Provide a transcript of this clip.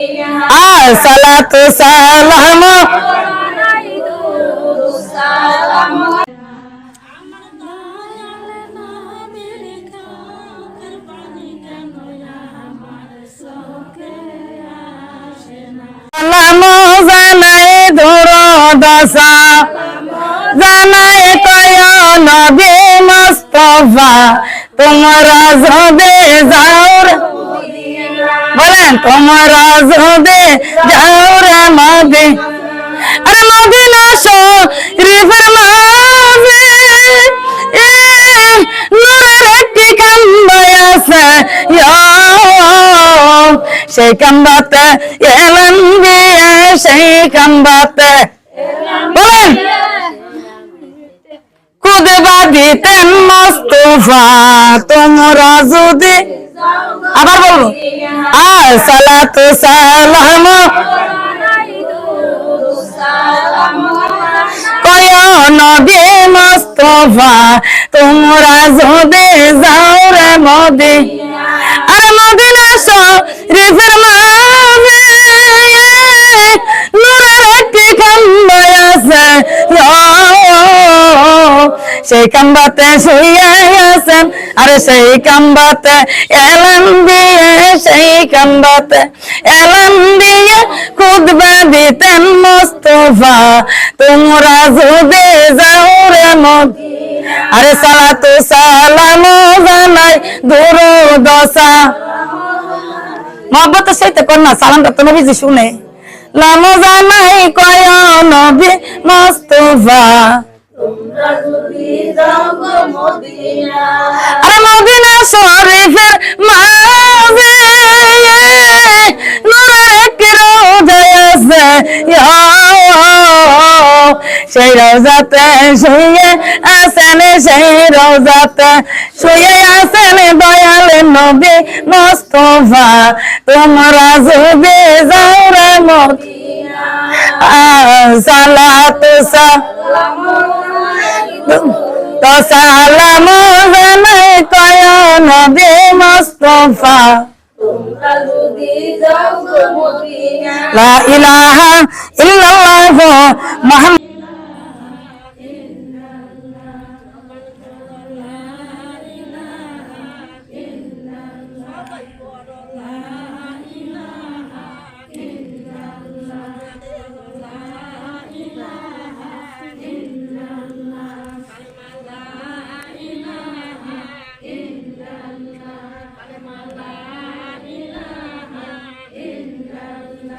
সালাতু সালাম। জানাই ধর দশা জানাই কয় নবী মুস্তফা তোমরা যদি যাও রে বলেন, তোমরা যদি যাও রে মদি আরে মদিনা শরীফের মাঝে এ নূরের একটি কাম্বা আছে। সেই কাম্বাতে এলেন দিয়ে সেই কাম্বাতে বলেন দিতেন মস্তফা, তোমরা যদি আবার বলব? সালাতু সালাম। কয় নবী মস্তফা, তোমরা যদি যাও রে মদি আর মদিনা শরীফের মাঝে নূরের একটি খাম্বা আছে সেই কাম্বাতে শুয়ে আরে সেই কাম্বাতে এলাম দিয়ে, সেই কাম্বাতে এলাম দিয়ে, খুদবা দিতেন মোস্তফা। তোমরা যদি যাও রে আরে সালাতু সালাম জানাই দূর দশা মহব্বত কর না সালামটা তো নবীজি শুনে। লাম জানাই কয় নবী মোস্তফা। আরে মদিনা শরীফের মাঝে নূরের একটি রোজা আছে। সেই রোজাতে শুয়ে আছেন, সেই রোজাতে শুয়ে আছেন দয়াল নবী মোস্তফা। তোমরা যদি যাও রে মত সালাতু, সালাম তো সালাম জানাই কয় নবী মুস্তফা। লা ইলাহা ইল্লাল্লাহ মুহাম্মদ